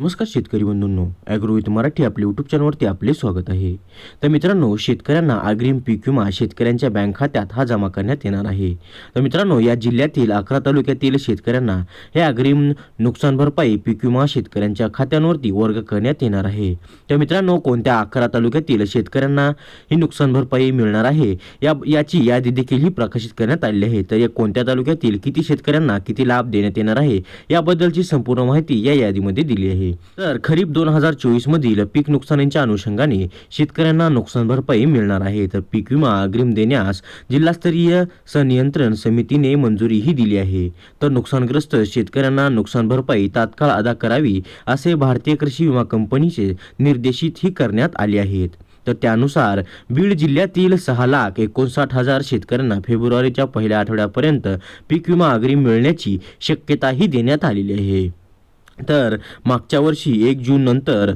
नमस्कार शेतकरी बंधूंनो ॲग्रोविथ मराठी आपल्या यूट्यूब चॅनलवरती आपले स्वागत आहे. तर मित्रांनो शेतकऱ्यांना अग्रिम पीक विमा शेतकऱ्यांच्या बँक खात्यात हा जमा करण्यात येणार आहे. तर मित्रांनो या जिल्ह्यातील अकरा तालुक्यातील शेतकऱ्यांना हे अग्रिम नुकसान भरपाई पीक विमा शेतकऱ्यांच्या खात्यांवरती वर्ग करण्यात येणार आहे. तर मित्रांनो कोणत्या अकरा तालुक्यातील शेतकऱ्यांना ही नुकसान भरपाई मिळणार आहे या याची यादी देखील ही प्रकाशित करण्यात आलेली आहे. तर या कोणत्या तालुक्यातील किती शेतकऱ्यांना किती लाभ देण्यात येणार आहे याबद्दलची संपूर्ण माहिती या यादीमध्ये दिली आहे. आहे तर खरीप दोन हजार चोवीस मधील पीक नुकसानीच्या अनुषंगाने शेतकऱ्यांना नुकसान भरपाई मिळणार आहे. तर पीक विमा अग्रिम देण्यास जिल्हास्तरीय संनियंत्रण समितीने मंजुरीही दिली आहे. तर नुकसानग्रस्त शेतकऱ्यांना नुकसान भरपाई तात्काळ अदा करावी असे भारतीय कृषी विमा कंपनीचे निर्देशितही करण्यात आले आहेत. तर त्यानुसार बीड जिल्ह्यातील सहा लाख एकोणसाठ हजार शेतकऱ्यांना फेब्रुवारीच्या पहिल्या आठवड्यापर्यंत पीक विमा अग्रिम मिळण्याची शक्यताही देण्यात आलेली आहे. तर मागच्या वर्षी एक जून नंतर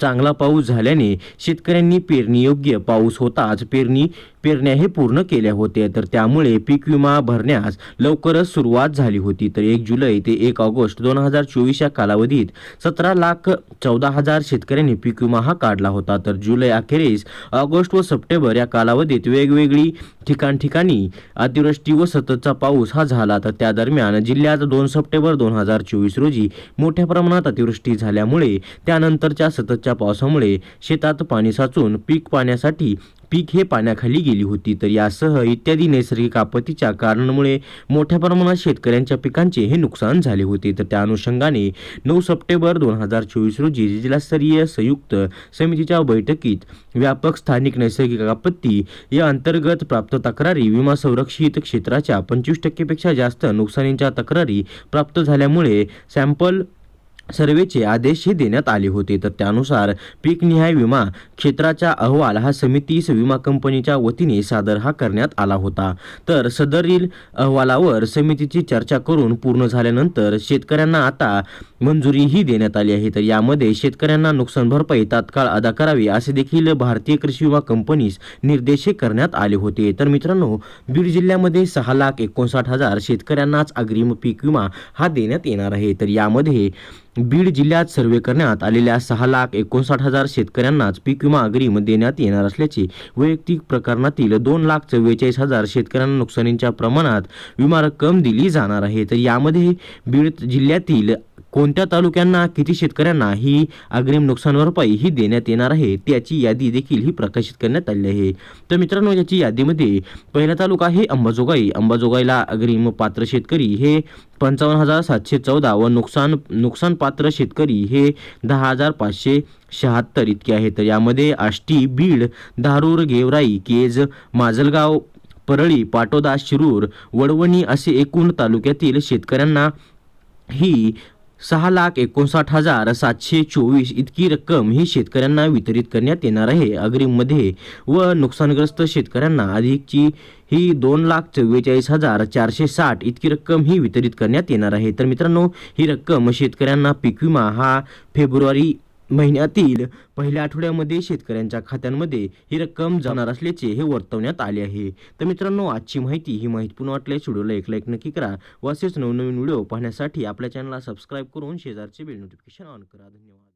चांगला पाऊस झाल्याने शेतकऱ्यांनी पेरणीयोग्य पाऊस होताच पेरणी पेरण्या हे पूर्ण केल्या होत्या. तर त्यामुळे पीक विमा भरण्यास लवकरच सुरुवात झाली होती. तर एक जुलै ते एक ऑगस्ट दोन हजार चोवीस या कालावधीत सतरा लाख चौदा हजार शेतकऱ्यांनी पीक विमा हा काढला होता. तर जुलै अखेरीस ऑगस्ट व सप्टेंबर या कालावधीत वेगवेगळी ठिकाण ठिकाणी अतिवृष्टी व सततचा पाऊस हा झाला. तर त्या दरम्यान जिल्ह्यात दोन सप्टेंबर दोन हजार चोवीस रोजी मोठ्या प्रमाणात अतिवृष्टी झाल्यामुळे त्यानंतरच्या सततच्या पावसामुळे शेतात पाणी साचून पीक पाण्यासाठी पीक हे पाण्याखाली गेली होती. तर यासह इत्यादी नैसर्गिक आपत्तीच्या कारणामुळे मोठ्या प्रमाणात शेतकऱ्यांच्या पिकांचे हे नुकसान झाले होते. तर त्या अनुषंगाने नऊ सप्टेंबर दोन हजार चोवीस रोजी जिल्हास्तरीय संयुक्त समितीच्या बैठकीत व्यापक स्थानिक नैसर्गिक आपत्ती या अंतर्गत प्राप्त तक्रारी विमा संरक्षित क्षेत्राच्या पंचवीस टक्केपेक्षा जास्त नुकसानीच्या तक्रारी प्राप्त झाल्यामुळे सॅम्पल सर्वेचे आदेशही देण्यात आले होते. तर त्यानुसार पीकनिहाय विमा क्षेत्राचा अहवाल हा समितीस विमा कंपनीच्या वतीने सादर हा करण्यात आला होता. तर सदरील अहवालावर समितीची चर्चा करून पूर्ण झाल्यानंतर शेतकऱ्यांना आता मंजुरीही देण्यात आली आहे. तर यामध्ये शेतकऱ्यांना नुकसान भरपाई तात्काळ अदा करावी असे देखील भारतीय कृषी विमा कंपनीस निर्देश करण्यात आले होते. तर मित्रांनो बीड जिल्ह्यामध्ये सहा लाख एकोणसाठ हजार शेतकऱ्यांनाच अग्रिम पीक विमा हा देण्यात येणार आहे. तर यामध्ये बीड जिल्ह्यात सर्वे करण्यात आलेल्या सहा लाख एकोणसाठ हजार शेतकऱ्यांनाच पीक विमा अग्रिम देण्यात येणार असल्याचे वैयक्तिक प्रकरणातील दोन लाख चव्वेचाळीस हजार शेतकऱ्यांना नुकसानीच्या प्रमाणात विमा रक्कम दिली जाणार आहे. तर यामध्ये बीड जिल्ह्यातील कोणत्या तालुक्यांना किती शेतकऱ्यांना ही अग्रिम नुकसान भरपाई ही देण्यात येणार आहे त्याची यादी देखील ही प्रकाशित करण्यात आली आहे. तर मित्रांनो याची यादीमध्ये पहिला तालुका आहे अंबाजोगाई. अंबाजोगाईला अग्रिम पात्र शेतकरी हे पंचावन्न हजार सातशे चौदा व नुकसान नुकसान पात्र शेतकरी हे दहा हजार पाचशे शहात्तर इतके आहे तर यामध्ये आष्टी बीड धारूर गेवराई केज माजलगाव परळी पाटोदा शिरूर वडवणी असे एकूण तालुक्यातील शेतकऱ्यांना ही सहा लाख एकोणसाठ हजार सातशे चोवीस इतकी रक्कम ही शेतकऱ्यांना वितरित करण्यात येणार आहे. अग्रिममध्ये व नुकसानग्रस्त शेतकऱ्यांना अधिकची ही दोन लाख चव्वेचाळीस हजार चारशे साठ इतकी रक्कम ही वितरित करण्यात येणार आहे. तर मित्रांनो ही रक्कम शेतकऱ्यांना पीक विमा हा फेब्रुवारी महिन्यातील पहिल्या आठवड्यामध्ये शेतकऱ्यांच्या खात्यांमध्ये ही रक्कम जाणार असल्याचे हे वर्तवण्यात आले आहे. तर मित्रांनो आजची माहिती ही माहितीपूर्ण वाटल्यास व्हिडिओला एक लाईक नक्की करा व असेच नवनवीन व्हिडिओ पाहण्यासाठी आपल्या चॅनलला सबस्क्राईब करून शेजारचे बेल नोटिफिकेशन ऑन करा. धन्यवाद.